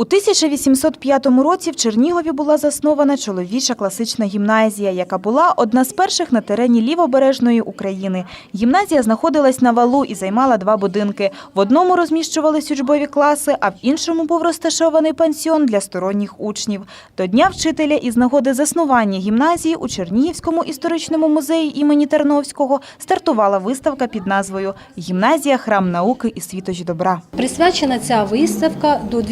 У 1805 році в Чернігові була заснована чоловіча класична гімназія, яка була одна з перших на терені лівобережної України. Гімназія знаходилась на валу і займала два будинки. В одному розміщувались учбові класи, а в іншому був розташований пансіон для сторонніх учнів. До Дня вчителя із нагоди заснування гімназії у Чернігівському історичному музеї імені Терновського стартувала виставка під назвою «Гімназія – храм науки і світоч добра». Присвячена ця виставка до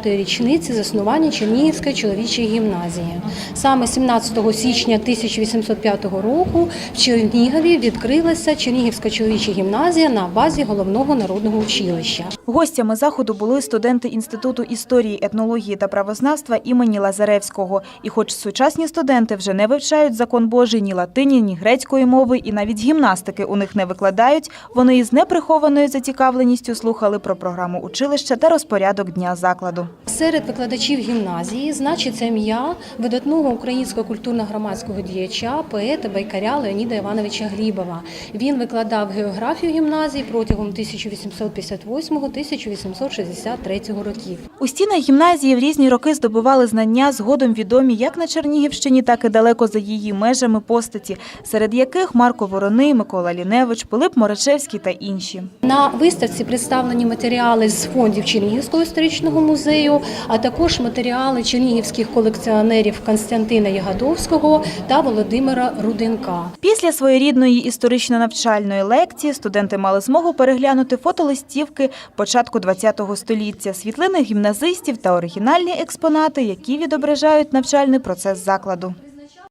210-ї річниці заснування Чернігівської чоловічої гімназії. Саме 17 січня 1805 року в Чернігові відкрилася Чернігівська чоловіча гімназія на базі головного народного училища. Гостями заходу були студенти Інституту історії, етнології та правознавства імені Лазаревського. І хоч сучасні студенти вже не вивчають закон Божий ні латині, ні грецької мови, і навіть гімнастики у них не викладають, вони із неприхованою зацікавленістю слухали про програму училища та розпорядок дня закладу. Серед викладачів гімназії значиться ім'я видатного українського культурно-громадського діяча, поета байкаря Леоніда Івановича Глібова. Він викладав географію гімназії протягом 1858-1863 років. У стінах гімназії в різні роки здобували знання, згодом відомі як на Чернігівщині, так і далеко за її межами постаті, серед яких Марко Вороний, Микола Ліневич, Пилип Морачевський та інші. На виставці представлені матеріали з фондів Чернігівського історичного музею, а також матеріали чернігівських колекціонерів Константина Ягодовського та Володимира Руденка. Після своєрідної історично-навчальної лекції студенти мали змогу переглянути фотолистівки початку ХХ століття, світлини гімназистів та оригінальні експонати, які відображають навчальний процес закладу.